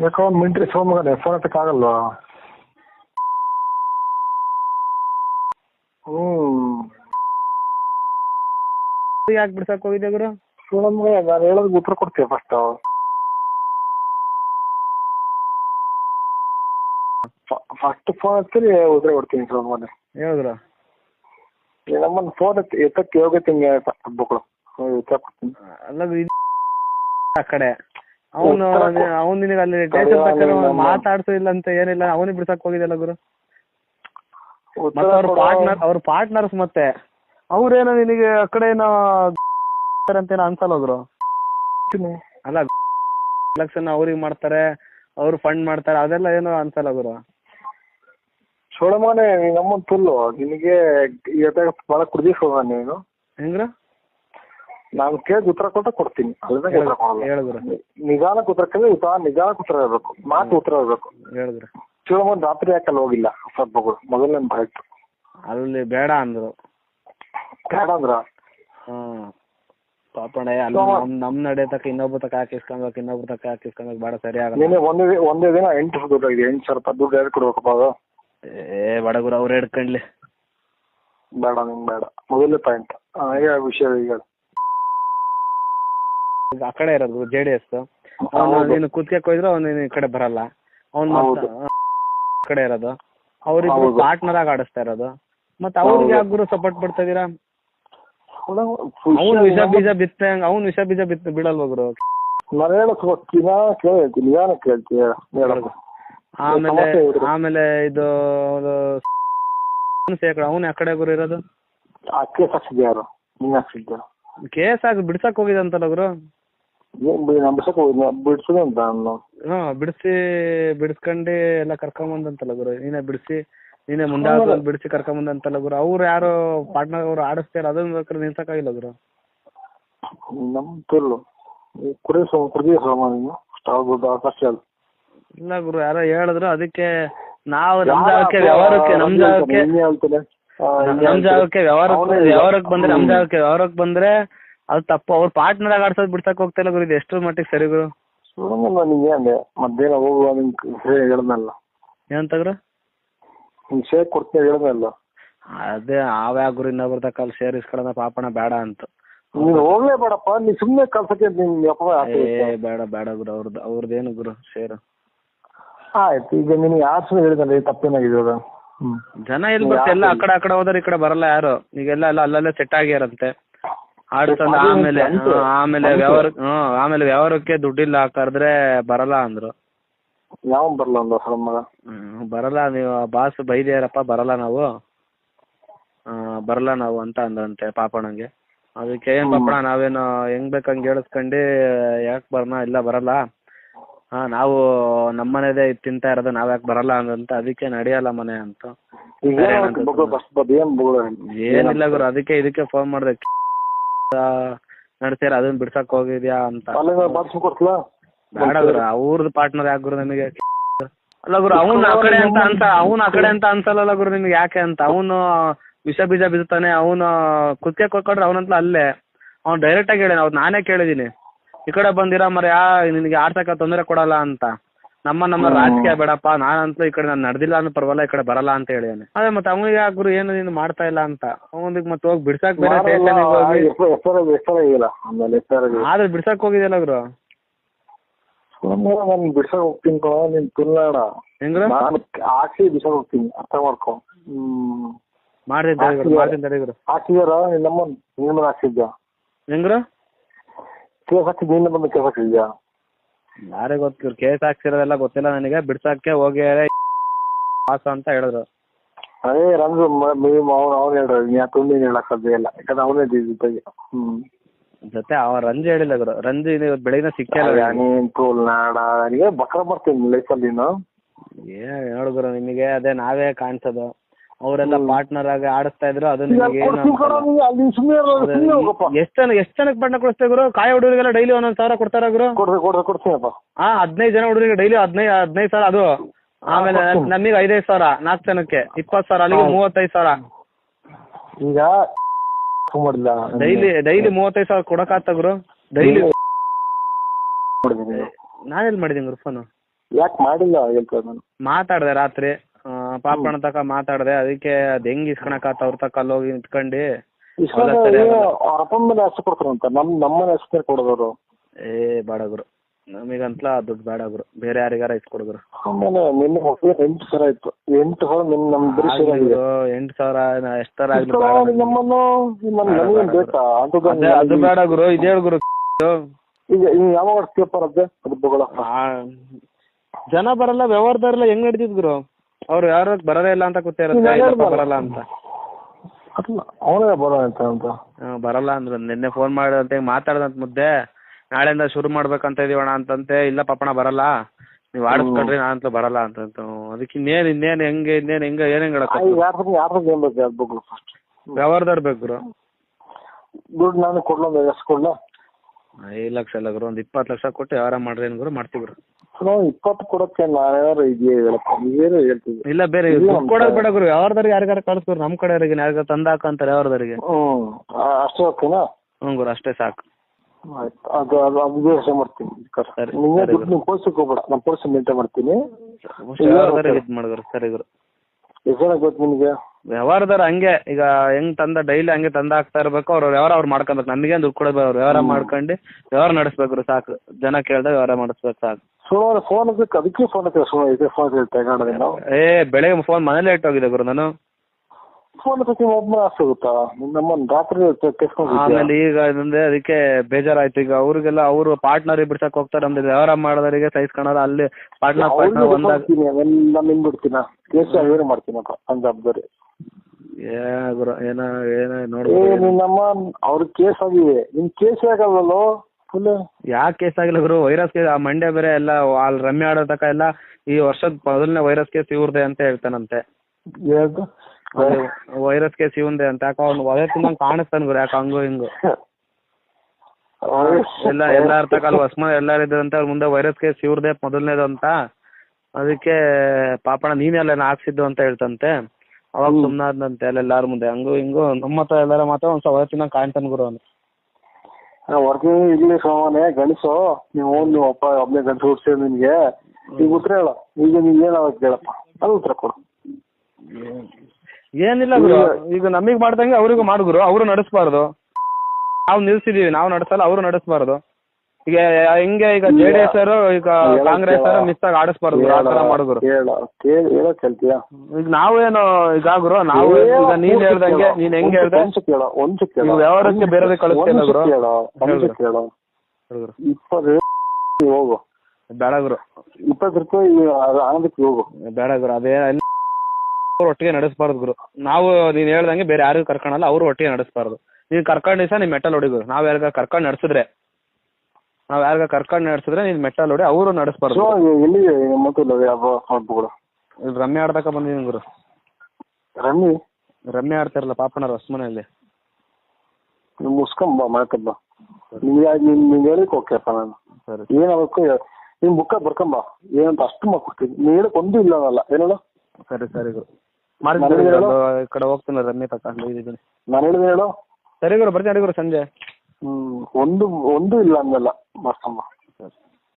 ಯಾಕೋ ಮಿಂಟ್ರಿ ಫೋನ್ ಮಗನೆ ಫೋನ್ ಹತ್ತಕ್ಕಾಗಲ್ವಾ ಹ್ಞೂ ಯಾಕೆ ಬಿಡ್ಸಕ್ ಹೋಗಿದ್ದೆ ಗುರು? ಫೋನ್ ಮಗ ನಾನು ಹೇಳೋದಕ್ಕೆ ಉತ್ತರ ಕೊಡ್ತೀಯ ಫಸ್ಟ್ ಫಸ್ಟ್ ಫೋನ್ ಹಚ್ಚಿರಿ ಉತ್ತರ ಕೊಡ್ತೀನಿ ಫೋನ್ ಮನೆ ಹೇಳಿದ್ರು ನಮ್ಮನ್ನು ಫೋನ್ ಎತ್ತಿ ಎತ್ತಕ್ಕೆ ಯೋಗ್ಯತೆ ಹಿಂಗೆ ಹಬ್ಬಗಳು ಉತ್ತರ ಕೊಡ್ತೀನಿ. ಅಲ್ಲ ಇದು ಆ ಕಡೆ. ಅವನು ಅವ್ನು ನಿನಗೆ ಅಲ್ಲಿ ಮಾತಾಡ್ಸೋ ತಕ್ಕ ಇಲ್ಲ ಅಂತ ಏನಿಲ್ಲ ಅವನೇ ಬಿಡ್ಸಕ್ ಹೋಗಿದ್ಯಲ್ಲ ಗುರು. ಮತ್ತೆ ಅವ್ರ. ಪಾರ್ಟ್ನರ್ ಅವ್ರ ಪಾರ್ಟ್ನರ್ಸ್ ಮತ್ತೆ. ಅವ್ರೇನೋ ನಿನಗೆ ಆ ಕಡೆ ಏನೋ ಅಂತೇನೋ ಅನ್ಸಲ್ಲ ಗುರು. ಅಲ್ಲ ಎಲೆಕ್ಷನ್ ಅವ್ರಿಗೆ ಮಾಡ್ತಾರೆ ಅವ್ರು ಫಂಡ್ ಮಾಡ್ತಾರೆ ಅದೆಲ್ಲ ಏನೋ ಅನ್ಸಲ್ಲ ಗುರು. ಸೋಳಮಾನೆ ನಮ್ಮ ಫುಲ್ಲು ನಿನಗೆ ಇವತ್ತಾಗ ಭಾಳ ಸೋಳಮಾನೆ ನೀನು. ಹೆಂಗ್ರ? ನಾನು ಕೇಳಿ ಉತ್ತರ ಕೊಟ್ಟ ಕೊಡ್ತೀನಿ. ಅಲ್ಲದಾಗ ಉತ್ತರ ಕೊಡಲ್ಲ. ಹೇಳು ಗುರು. ನಿಧಾನಕ್ಕೆ ಉತ್ತರ ಕೇಳಿ ಉತ್ತರ ನಿಧಾನಕ್ಕೆ ಉತ್ತರ ಇರಬೇಕು ಮಾತು ಉತ್ತರ ಇರಬೇಕು ಹೇಳು ಗುರು. ಸೋಳಮನ್ ರಾತ್ರಿ ಯಾಕಲ್ಲಿ ಹೋಗಿಲ್ಲ? ಸ್ವಲ್ಪಗಳು ಮೊದಲನೇ ಬಾಯ್ತು ಅಲ್ಲಿ ಬೇಡ ಅಂದ್ರು. ಬೇಡ ಅಂದ್ರ? ಹ್ಮ್ ಪಾಪಣ್ಣ ಅಲ್ಲಿ ನಮ್ ನಮ್ ನಡೆ ತಕ್ಕ ಇನ್ನೊಬ್ಬ ತಕ್ಕ ಹಾಕಿಸ್ಕೊಂಬೇಕು ಇನ್ನೊಬ್ಬ ತಕ್ಕ ಹಾಕಿಸ್ಕೊಂಬೇಕು ಬೇಡ ಸರಿ ಆಗಲ್ಲ. ನೀನೆ ಒಂದೇ ಒಂದೇ ದಿನ ಎಂಟು ದುಡ್ಡು ಆಗಿದೆ. ಎಂಟು ಸಾವಿರ ರೂಪಾಯಿ ದುಡ್ಡು ಯಾರು ಕೊಡ್ಬೇಕಪ್ಪ ಅದು? ಏ ಬಡಗುರು ಅವ್ರು ಹಿಡ್ಕೊಂಡ್ಲಿ. ಬೇಡ ನಿಂಗೆ ಬೇಡ. ಮೊದಲನೇ ಪಾಯಿಂಟ್ ಈಗ ವಿಷಯ ಈಗ. ಈಗ ಆ ಕಡೆ ಇರೋದು ಜೆ ಡಿ ಎಸ್ ಅವನು ನೀನು ಕುದ್ಕೆ ಕೊಯ್ದ್ರೆ ಅವ್ನು ಈ ಕಡೆ ಬರಲ್ಲ. ಅವ್ನು ಕಡೆ ಇರೋದು. ಅವ್ರಿಗೆ ಪಾರ್ಟ್ನರ್ ಆಗಿ ಆಡಿಸ್ತಾ ಇರೋದು. ಮತ್ತೆ ಅವ್ರಿಗೆ ಯಾಕೆ ಗುರು ಸಪೋರ್ಟ್ ಬಿಡ್ತಾ ಇದೀರಾ ಅವ್ನು ವಿಷ ಬೀಜ ಬಿತ್ತೆ ಅವ್ನು ವಿಷ ಬೀಜ ಬಿತ್ತ ಬಿಡಲ್ವ ಗುರು? ನಾನು ಹೇಳಕ್ ನಿಧಾನ ಕೇಳ್ತೀನಿ ನಿಧಾನ ಕೇಳ್ತೀಯ ಆಮೇಲೆ ಆಮೇಲೆ ಇದು ಅವನು ಆ ಕಡೆ ಗುರು ಇರೋದು? ಆ ಕೇಸ್ ಹಾಕ್ಸಿದ್ಯಾ ಯಾರು? ನೀನ್ ಹಾಕ್ಸಿದ್ಯಾ ಕೇಸ್ ಆಗಿ ಬಿಡ್ಸಕ್ ಹೋಗಿದಂತಲ್ಲ ಗುರು? ಏನ್ ಬಿಡ್ಸಕ್ ಹೋಗಿದ್ನ ಬಿಡ್ಸೋದು ಅಂತ ನಾನು ಹ್ಮ್ ಬಿಡಿಸಿ ಬಿಡಿಸ್ಕೊಂಡು ಎಲ್ಲ ಕರ್ಕೊಂಬಂದಂತಲ್ಲ ಗುರು. ನೀನೇ ಬಿಡಿಸಿ ನೀನೇ ಮುಂದೆ ಹಾಕೊಂಡು ಬಿಡಿಸಿ ಕರ್ಕೊಂಬಂದಂತಲ್ಲ ಗುರು. ಅವ್ರು ಯಾರು ಪಾರ್ಟ್ನರ್ ಅವ್ರು ಆಡಿಸ್ತಾರ ಅದನ್ನ ಬೇಕಾದ್ರೆ ನಿಲ್ಸಕ್ಕಾಗಿಲ್ಲ ಗುರು. ಸೋಮ ಸೋಮ ನೀನು. ಸ್ಟಾವ್ ದುಡ್ಡು ಅಲ್ಲ. ಇಲ್ಲ ಗುರು ಯಾರೋ ಹೇಳಿದ್ರು ಅದಕ್ಕೆ ನಾವು ನಮ್ ಜಾಗಕ್ಕೆ ವ್ಯವಹಾರಕ್ಕೆ ನಮ್ ಜಾಗಕ್ಕೆ ನಮ್ ಜಾಗಕ್ಕೆ ವ್ಯವಹಾರಕ್ಕೆ ವ್ಯವಹಾರಕ್ಕೆ ಬಂದ್ರೆ ನಮ್. ಜಾಗಕ್ಕೆ ವ್ಯವಹಾರಕ್ಕೆ ಬಂದ್ರೆ ಅದು ತಪ್ಪು. ಅವ್ರ ಪಾರ್ಟ್ನರ್ ಆಗಿ ಆಡ್ಸೋದ್ ಬಿಡ್ಸಕ್ ಹೋಗ್ತಿಲ್ಲ ಗುರು. ಇದು ಎಷ್ಟು ಮಟ್ಟಿಗೆ ಸರಿ ಗುರು? ಸುಮ್ಮನೆ ನಿಂಗೆ ಅಂದೆ. ಮಧ್ಯಾಹ್ನ ಹೋಗುವ ನಿಮ್ಗೆ ವಿಷಯ ಹೇಳ್ದಲ್ಲ. ಏನಂತ ಗುರು? ಶೇರ್ ಕೊಡ್ತೀನಿ ಹೇಳ್ದಲ್ಲ. ಅದೇ ಆವ್ಯಾ ಗುರು ಇನ್ನೊಬ್ರ ತಕ್ಕ ಶೇರ್ ಇಸ್ಕೊಳ್ಳೋದ ಪಾಪಣ ಬೇಡ ಅಂತ. ನೀನು ಹೋಗ್ಲೇ ಬೇಡಪ್ಪ. ನೀ ಸುಮ್ಮನೆ ಕಲ್ಸಕ್ಕೆ ನಿಮ್ ಅಪ್ಪ ಏ ಬೇಡ ಬೇಡ ಗುರು. ಅವ್ರದ್ದು ಅವ್ರದ್ದೇನು ಗುರು ಶೇರ್ ಆಯ್ತು ಈಗ ನಿನಗೆ ಯಾರು ಸುಮ್ಮನೆ ಹೇಳಿದಲ್ಲ ಇದು ತಪ್ಪೇನಾಗಿದೆ ಇವಾಗ ಜನ ಎಲ್ಲಿ ಬರ್ತಾರೆ ಎಲ್ಲ ಆ ಕಡೆ ಆ ಕಡೆ ಹೋದ್ರೆ ಈ ಕಡೆ ಬರಲ್ಲ ಯಾರು? ಈಗೆಲ್ಲ ಎಲ್ಲ ಅಲ್ಲಲ್ಲೇ ಸೆಟ್ ಆಗ್ಯಾರಂತೆ. ಆಡ್ಸಂದ ಅದೇ ಆಮೇಲೆ ಆಮೇಲೆ. ವ್ಯವಹಾರ ಹ್ಮ್ ಆಮೇಲೆ ವ್ಯವಹಾರಕ್ಕೆ ದುಡ್ಡಿಲ್ಲ ಕರೆದ್ರೆ ಬರಲ್ಲ ಅಂದ್ರು. ಯಾವ ಬರಲ್ಲ ಅಂದ ಸರ್ ಮಗ? ಹ್ಮ್, ಬರಲ್ಲ ನೀವು ಬಾಸ್ ಬೈದ್ಯಾರಪ್ಪ ಬರಲ್ಲ ನಾವು. ಆ, ಬರಲ್ಲ ನಾವು ಅಂತ ಅಂದ್ರಂತೆ ಪಾಪಣ್ಣಂಗೆ. ಅದಕ್ಕೆ ಏನ್ ಪಾಪಣ್ಣ ನಾವೇನು ಹೆಂಗ್ ಬೇಕ್ ಹಂಗ್ ಹೇಳಿಸ್ಕೊಂಡು ಯಾಕೆ ಬರೋಣ ಇಲ್ಲ ಬರಲ್ಲ. ಹಾ ನಾವು ನಮ್ಮನೇದೇ ಇದ್ ತಿಂತಾ ಇರೋದು ನಾವ್ ಯಾಕೆ ಬರಲ್ಲ ಅಂದಂತ ಅದಕ್ಕೆ ನಡೆಯಲ್ಲ ಮನೆ ಅಂತ. ಈಗ ಸರಿ ಏನ್ ನಂದು ಬಗ್ಗು ಬಸ್ ಬದ್ ಏನ್ ಬಗ್ಳು ಏನಿಲ್ಲ ಗುರು ಅದಕ್ಕೆ ಇದಕ್ಕೆ ಫೋನ್ ಮಾಡ್ದೆ. ನಡ್ತೀರ ಅದನ್ನ ಬಿಡ್ಸಕ್ ಹೋಗಿದ್ಯಾ ಅಂತ. ಅವ್ರದ್ ಬಾತ್ಸ್ ಕೊಡ್ತಲಾ ಬೇಡ ಗುರು ಅವ್ರದ್ದು ಪಾರ್ಟ್ನರ್ ಯಾಕೆ ಗುರು ನಿಮಗೆ? ಅಲ್ಲ ಗುರು ಅವನ್ ಆ ಕಡೆ ಅಂತ ಅಂತ ಅವನ್ ಆ ಕಡೆ ಅಂತ ಅನ್ಸಲ್ಲ ಗುರು ನಿಮ್ಗೆ ಯಾಕೆ ಅಂತ. ಅವನು ವಿಷ ಬೀಜ ಬಿಸುತ್ತಾನೆ ಅವನು ಕುತ್ತಿಗೆ ಕೊಟ್ಕೊಂಡ್ರೆ ಅವನಂತಲ ಅಲ್ಲೇ. ಅವ್ನ್ ಡೈರೆಕ್ಟ್ ಆಗಿ ಹೇಳಿ ಅವ್ರು ನಾನೇ ಕೇಳಿದೀನಿ. ಈ ಕಡೆ ಬಂದಿರ ಮರ ಯಾ ನಿನಗೆ ಆಡ್ಸಕ್ಕೆ ತೊಂದರೆ ಕೊಡಲ್ಲ ಅಂತ. ನಮ್ಮ ನಮ್ಮ ರಾಜಕೀಯ ಬೇಡಪ್ಪ ನಾನಂತೂ ಈ ಕಡೆ ನಾನು ನಡೆದಿಲ್ಲ ಅಂದ್ರೆ ಪರವಾಗಿಲ್ಲ ಈ ಕಡೆ ಬರಲ್ಲ ಅಂತ ಹೇಳಿದಾನೆ ಅದೇ ಮತ್ತೆ ಅವನಿಗೆ ಯಾಕೆ ಗುರು ಏನು ನೀನು ಮಾಡ್ತಾ ಇಲ್ಲ ಅಂತ. ಅವನಿಗೆ ಮತ್ತೆ ಹೋಗಿ ಬಿಡ್ಸಕ್ ಬೇರೆ ಸ್ಟೇಷನ್ಗೆ ಹೋಗಿ. ಆದ್ರೆ ಬಿಡ್ಸಕ್ ಹೋಗಿದ್ಯಲ್ಲ ಗುರು? ನಾನು ಬಿಡ್ಸಕ್ ಹೋಗ್ತೀನಿ ಕಣ ನೀನ್ ಹೆಂಗ್ರು? ನಾನು ಹಾಕಿ ಬಿಡ್ಸಕ್ ಹೋಗ್ತೀನಿ ಅರ್ಥ ಮಾಡ್ಕೊ. ಮಾಡ್ತೀನಿ ಹಾಕಿದಾರ ನಿನ್ನ ನಮ್ಮ ನಿನ್ನ ಹಾಕ್ಸಿದ್ಯಾ ಹೆಂಗ್ರು? ಕೇಸ್ ಹಾಕಿದ್ ನಿನ್ನ ಬಂದು ಕೇಸ್ ಹಾಕಿದ್ಯಾ ಯಾರಿಗೆ ಗೊತ್ತು ಇವ್ರು ಕೇಸ್ ಹಾಕ್ಸಿರೋದೆಲ್ಲ ಗೊತ್ತಿಲ್ಲ ನನಗೆ. ಬಿಡ್ಸಕ್ಕೆ ಹೋಗಿ ಪಾಸ್ ಅಂತ ಹೇಳಿದ್ರು. ಅದೇ ರಂಜು ಅವ್ನು ಅವ್ನು ಹೇಳ್ರಿ ನೀ ಆ ತುಂಡಿ ಹೇಳಕ್ ಸಾಧ್ಯ ಇಲ್ಲ. ಯಾಕಂದ್ರೆ ಅವನೇ ಜೊತೆಗೆ. ಹ್ಮ್. ಜೊತೆ ಅವ ರಂಜು ಹೇಳಿಲ್ಲ ಗುರು. ರಂಜು ಇವತ್ತು ಬೆಳಗಿನ ಸಿಕ್ಕಿಲ್ಲ ನೀನ್ ನಾಡ. ನನಗೆ ಬಕ್ರ ಬರ್ತೀನಿ ಲೈಫಲ್ಲಿ ನೀನು ಏನ್ ಹೇಳು ಗುರು ನಿಮಗೆ ಅದೇ ನಾವೇ ಕಾಣಿಸೋದು. ಅವರೆಲ್ಲ ಪಾರ್ಟ್ನರ್ ಆಗಿ ಆಡಿಸ್ತಾ ಇದ್ರು ಅದು ನಿಮಗೆ ಎಷ್ಟು ಜನ ಎಷ್ಟು ಜನಕ್ಕೆ ಬಣ್ಣ ಕೊಡಿಸ್ತಾ ಗುರು? ಕಾಯ ಹುಡುಗರಿಗೆಲ್ಲ ಡೈಲಿ ಒಂದೊಂದು ಸಾವಿರ ಕೊಡ್ತಾರ ಗುರು? ಹಾ ಹದಿನೈದು ಜನ ಹುಡುಗರಿಗೆ ಡೈಲಿ ಹದಿನೈದು ಹದಿನೈದು ಸಾವಿರ ಅದು. ಆಮೇಲೆ ನಮಗೆ ಐದೈದು ಸಾವಿರ ನಾಲ್ಕು ಜನಕ್ಕೆ. ಇಪ್ಪತ್ತು ಸಾವಿರ ಅಲ್ಲಿಗೆ ಮೂವತ್ತೈದು ಸಾವಿರ. ಈಗ ಡೈಲಿ ಡೈಲಿ ಮೂವತ್ತೈದು ಸಾವಿರ ಕೊಡಕ್ಕಾಗ್ತ ಗುರು? ಡೈಲಿ ನಾನೆಲ್ಲಿ ಮಾಡಿದ್ದೀನಿ ಗುರು ಫೋನು ಯಾಕೆ ಮಾಡಿಲ್ಲ ಮಾತಾಡ್ದೆ ರಾತ್ರಿ. ಪಾಪಣ್ಣ ತಕ ಮಾತಾಡ್ದೆ ಅದಕ್ಕೆ ಅದ್ ಹೆಂಗ್ ಇಸ್ಕೊಳಕಾತ ಅವ್ರ ತಕ ಅಲ್ಲಿ ಹೋಗಿ ನಿಂತ್ಕೊಂಡು ಸರಿ ಆಗಲ್ಲ. ಅವ್ರ ಅಪ್ಪನ ಮೇಲೆ ಹೆಸರು ಕೊಡ್ತಾರಂತ ನಮ್ ನಮ್ಮನೆ ಹೆಸರು ಕೊಡೋದವ್ರು. ಏ ಬೇಡ ಗುರು. ನಮಗಂತ್ಲ ದುಡ್ಡು ಬೇಡ ಗುರು. ಬೇರೆ ಯಾರಿಗಾರ ಇಸ್ಕೊಡು ಆಮೇಲೆ ನಿನ್ನೆ ಮಕ್ಳು ಎಂಟು ಸಾವಿರ ಆಯ್ತು. ಎಂಟು ಸಾವಿರ ನಿನ್ನ ನಮ್ ಬರೀ ಶೇರ್ ಆಗಿದೆ. ಎಂಟು ಸಾವಿರ ನಾ ಎಷ್ಟ್ ಸಾವಿರ ಆಗ್ಲಿ ಬೇಡ ನಮ್ಮನ್ನು? ನನ್ ಬೇಡ, ನನಗೇನ್ ಬೇಡ. ಬೇಕಾ? ಅದೇ ಅದು ಬೇಡ ಗುರು. ಇದೇ ಗುರು. ಈಗ ಈಗ ಯಾವಾಗ ಆಡ್ತೀಯಪ್ಪ ರಜೆ? ಅದು ಬಗಳಪ್ಪ ಆ, ಜನ ಬರಲ್ಲ ವ್ಯವಹಾರದಾರೆಲ್ಲ ಹೆಂಗ್ ನಡೀತಿದ್ ಗುರು? ಅವ್ರು ಯಾರು ಬರೋದೇ ಇಲ್ಲ ಅಂತ ಕೂತಿರುತ್ತೆ ಇರುತ್ತೆ ಇಲ್ಲಪ್ಪ ಬರಲ್ಲ. ಅಂತ. ಅಲ್ಲ ಅವನೇ ಬರೋ ಅಂತ ಹ್ಮ್, ಬರಲ್ಲ ಅಂದ್ರು. ನಿನ್ನೆ ಫೋನ್ ಮಾಡಿದಂತೆ ಮಾತಾಡ್ದಂತ ಮುದ್ದೆ ನಾಳೆಯಿಂದ ಶುರು ಮಾಡ್ಬೇಕಂತ ಇದೀವಣ್ಣ ಅಂತಂತೆ. ಇಲ್ಲ ಪಾಪಣ ಬರಲ್ಲ. ನೀವ್ ಆಡಿಸ್ಕೊಂಡ್ರಿ ನಾನಂತೂ ಬರಲ್ಲ ಅಂತ ಅದಕ್ಕೆ ಇನ್ನೇನ್ ಇನ್ನೇನ್ ಹೆಂಗೆ ಇನ್ನೇನ್ ಹೆಂಗ ಏನ್ ಹೆಂಗ್ ಹೇಳಕ್ ಈಗ ಯಾರ ಏನ್ ಬೇಕು ಫಸ್ಟ್ ವ್ಯವಹಾರದವ್ರು ಬೇಕು ಗುರು. ದುಡ್ಡು ನಾನು ಕೊಡ್ಲ ಎಷ್ಟು ಕೊಡ್ಲ? ಐದು ಲಕ್ಷ ಅಲ್ಲ ಗುರು ಒಂದ್ ಇಪ್ಪತ್ತು ಲಕ್ಷ ಕೊಟ್ಟು ವ್ಯವಹಾರ ಮಾಡ್ರಿ ಏನ್ ಗುರು ಮಾಡ್ತೀವಿ ಗುರು ನಾವು ಇಪ್ಪತ್ತು ಕೊಡಕ್ಕೆ ನೀವೇನು ಹೇಳ್ತೀವಿ ಇಲ್ಲ ಬೇರೆ ದುಡ್ಡು ಬೇಡ ಗುರು ಯಾರಿಗಾರ ಕಳಿಸ್ಕೊರು ನಮ್ ಕಡೆ ಯಾರಿಗಾರ ತಂದ ಹಾಕಂತಾರೆ ಆ- ಅಷ್ಟೇ ಓಕೆನಾ? ಹ್ಞೂ ಗುರು ಅಷ್ಟೇ ಸಾಕು. ಆಯ್ತು ಅದು ಅದು ಅದು ಬೇರೆ ಮಾಡ್ತೀನಿ. ಸರಿ, ನಿಂಗೆ ಸರಿ ದುಡ್ಡು ನೀವು ಪೋಲ್ಸಕ್ಕೆ ಹೋಗ್ಬೇಡ ನಾನು ಮೇಂಟೈನ್ ಮಾಡ್ತೀನಿ. ಇದ್ ಸರಿ ಗುರು. ಎಷ್ಟು ಜನ ಗೊತ್ತು ನಿನಗೆ ವ್ಯವಹಾರದವ್ರು ಹಂಗೆ. ಈಗ ಹೆಂಗ್ ತಂದ ಡೈಲಿ ಹಂಗೆ ತಂದ ಹಾಕ್ತಾ ಇರ್ಬೇಕು ಅವ್ರ ವ್ಯವಹಾರ ಅವ್ರು ಮಾಡ್ಕೊಬೇಕು. ನಮಗೇನು ದುಡ್ಡು ಕೊಡೋದು ಅವ್ರು ವ್ಯವಹಾರ ಮಾಡ್ಕೊಂಡು ವ್ಯವಹಾರ ನಡೆಸ್ಬೇಕು ಸಾಕು. ಜನ ಕೇಳ್ದಾಗ ವ್ಯವಹಾರ ಮಾಡಿಸ್ಬೇಕು ಸಾಕು. ಸುಮಾರು ಫೋನ್ ಅದಕ್ಕೆ ಅದಕ್ಕೆ ಫೋನ್ ಹತ್ತಿರ ಸುಮಾರು ಇದೆ ಫೋನ್ ನಾವು? ಏ ಬೆಳಗ್ಗೆ ಫೋನ್ ಮನೇಲೆ ಇಟ್ಟೋಗಿದೆ ಗುರು ನಾನು. ಫೋನ್ ಒಬ್ಬನ ಆಗೋಗುತ್ತಾ ರಾತ್ರಿ ಆಮೇಲೆ ಈಗ ಅಂದ್ರೆ ಅದಕ್ಕೆ ಬೇಜಾರಾಯ್ತು. ಈಗ ಅವ್ರಿಗೆಲ್ಲ ಅವರು ಪಾರ್ಟ್ನರ್ ಬಿಡ್ಸಕ್ ಹೋಗ್ತಾರೆ. ನಮ್ದು ವ್ಯವಹಾರ ಮಾಡೋದರಿಗೆ ಸಹಿಸ್ಕೊಳಲ್ಲ ಅಲ್ಲಿ ಪಾರ್ಟ್ನರ್ ಪಾರ್ಟ್ನರ್ ಒಂದಾಗ ಮಾಡ್ತೀನಿ ಅವೆಲ್ಲ ನಿಂದ್ಬಿಡ್ತೀನ ಕೇಸ್ ಏನು ಮಾಡ್ತೀನಪ್ಪ ಪಂಜಾಬ್ದವ್ರಿ ಏ ಗುರು ಏನೋ ಏನೋ ಏ ನೋಡ್ಬೋದು ನಿನ್ನಮ್ಮ ಅವ್ರ ಕೇಸ್ ಆಗಿದೆ ನಿನ್ ಕೇಸ್ ಆಗಲ್ವಲ್ಲೋ ಫುಲ್ ಯಾಕೆ ಕೇಸ್ ಆಗಿಲ್ಲ ಗುರು? ವೈರಸ್ ಕೇಸ್ ಆ ಮಂಡ್ಯ ಬೇರೆ ಎಲ್ಲ ಅಲ್ಲಿ ರಮ್ಯ ಆಡೋ ತಕ ಎಲ್ಲ ಈ ವರ್ಷದ ಮೊದಲನೇ ವೈರಸ್ ಕೇಸ್ ಇವ್ರದೆ ಅಂತ ಹೇಳ್ತಾನಂತೆ. ವೈರಸ್ ಕೇಸ್ ಇವಂದೆ ಅಂತ. ಯಾಕೋ ಅವ್ನು ಒಲೆ ತುಂಬ ಕಾಣಿಸ್ತಾನ ಗುರು ಯಾಕೆ ಹಂಗು ಹಿಂಗು. ಎಲ್ಲ ಎಲ್ಲಾರ ತಕ ಅಲ್ಲಿ ಎಲ್ಲ ಎಲ್ಲಾರು ಇದ್ರಂತೆ ಅವ್ರ ಮುಂದೆ ವೈರಸ್ ಕೇಸ್ ಇವ್ರದೇ ಮೊದಲನೇದು ಅಂತ. ಅದಕ್ಕೆ ಪಾಪಣ ನೀನೆಲ್ಲ ಹಾಕ್ಸಿದ್ದು ಅಂತ ಹೇಳ್ತಂತೆ. ಅವಾಗ ಸುಮ್ನೆ ಆದಂತೆ ಅಲ್ಲಿ ಎಲ್ಲಾರ ಮುಂದೆ? ಹಂಗು ಹಿಂಗು ನಮ್ಮ ಹತ್ರ ಎಲ್ಲಾರ ಮಾತ್ರ ಒಂದ್ ಸಾವಿರ ತಿನ್ನ ಕಾಣ್ತಾನ ಗುರು ಅವ್ನು. ವರ್ಕಿಂಗ್ ಇಲ್ಲಿ ಸೋಮನೆ ಗಣಿಸು ನೀವು ನೀವು ಅಪ್ಪ ಒಬ್ಬನೇ ಗಣಿಸು ಹುಡ್ಸಿ ನಿಮ್ಗೆ? ಈಗ ಉತ್ತರ ಹೇಳ. ಈಗ ನೀನ್ ಅವಾಗ ಕೇಳಪ್ಪ? ಅದು ಉತ್ತರ ಕೊಡು. ಏನಿಲ್ಲ ಗುರು ಈಗ ನಮಗ್ ಮಾಡ್ದಂಗೆ ಅವ್ರಿಗೂ ಮಾಡು ಗುರು. ಅವರು ನಡೆಸ್ಬಾರ್ದು. ನಾವು ನಿಲ್ಸಿದೀವಿ. ನಾವು ನಡೆಸಲ್ಲ ಅವರು ನಡೆಸ್ಬಾರ್ದು. ಈಗ ಹಿಂಗೆ ಈಗ ಜೆ ಡಿ ಎಸ್ ಅವರು ಈಗ ಕಾಂಗ್ರೆಸ್ ಅವರು ಮಿಸ್ ಆಗಿ ಆಡಿಸ್ಬಾರ್ದು ಆ ತರ ಮಾಡುದ್ರು. ಗುರು ಹೇಳ ಕೇಳಿ ಹೇಳೋ ಕೇಳ್ತೀಯಾ ಈಗ ನಾವೇನು ಈಗ ಗುರು? ನಾವು ಈಗ ನೀನ್ ಹೇಳ್ದಂಗೆ ನೀನ್ ಹೆಂಗ್ ಹೇಳ್ದೆ? ಕೇಳ ಕೇಳ. ನೀವು ವ್ಯವಹಾರಕ್ಕೆ ಬೇರೆ ಕಳಿಸ್ತಿಲ್ಲ ಗುರು. ಕೇಳ ಒಂದು ಹೇಳು. ಕೇಳ. ಹೇಳು ಗುರು. ಇಪ್ಪತ್ತು ರೂಪಾಯಿ ಹೋಗು. ಬೇಡ ಗುರು. ಇಪ್ಪತ್ತು ರೂಪಾಯಿ ಅದು ಆನಂದಕ್ಕೆ ಹೋಗು. ಬೇಡ ಗುರು ಅದೇ ಅಲ್ಲಿ ಅವ್ರು ಒಟ್ಟಿಗೆ ನಡೆಸ್ಬಾರ್ದು ಗುರು. ನಾವು ನೀನ್ ಹೇಳ್ದಂಗೆ ಬೇರೆ ಯಾರಿಗೂ ಕರ್ಕೊಳಲ್ಲ ಅವ್ರು ಒಟ್ಟಿಗೆ ನಡೆಸ್ಬಾರ್ದು. ನೀನ್ ಕರ್ಕೊಂಡು ದಿವಸ ನೀನ್ ಮೆಟ್ಟಲ್ ಹೊಡಿ ಗುರು ನಾವ್ ಯಾರಿಗಾರ ಕರ್ಕೊಂಡ್ ನಡೆಸಿದ್ರೆ ನಾವ್ ಯಾರಿಗ ಕರ್ಕೊಂಡು ನಡೆಸಿದ್ರೆ ನೀನ್ ಮೆಟ್ಟಲ್ ನೋಡಿ ಅವರು ನಡೆಸ್ಬಾರ್ದು. ಎಲ್ಲಿ ಮಕ್ಕಳು ಹಬ್ಬಗಳು ರಮ್ಯ ಆಡ್ಬೇಕ ಬಂದಿದ್ದೀನಿ ಗುರು. ರಮ್ಮಿ? ರಮ್ಯ ಆಡ್ತಾರಲ್ಲ ಪಾಪಣ್ಣವ್ರ ಹೊಸ್ಮನೆಯಲ್ಲಿ ಮುಸ್ಕೊಂಬ ಮಾಡ್ಕೊಂಬ ನಿಮ್ಗೆ ನಿನ್ ನಿನ್ ಹೇಳಿಕ್ ಓಕೆಪ್ಪ ನಾನು. ಸರಿ. ಏನಾಗಬೇಕು ನಿನ್ ಬುಕ್ಕ ಬರ್ಕೊಂಬ ಏನಂತ ಅಷ್ಟು ಮಾಡ್ಕೊಡ್ತೀನಿ ನೀ ಹೇಳಕ್ ಒಂದು ಇಲ್ಲ ಅನ್ನಲ್ಲ. ಏನಲ್ಲ ಸರಿ ಸರಿ ಗುರು. ಮಾಡಿ ಕಡೆ ಹೋಗ್ತೀನಿ ರಮ್ಯ ತಕ ಅಲ್ಲಿ ಇದ್ದೀನಿ ನಾನು ಹೇಳಿದ ಹೇಳು. ಸರಿ ಗುರು ಬರ್ತೀನಿ ಗುರು ಸಂಜೆ. ಒಂದು ಒಂದು ಇಲ್ಲ ಅನ್ನಲ್ಲ ಮಾಡ್ಕೊಂಬ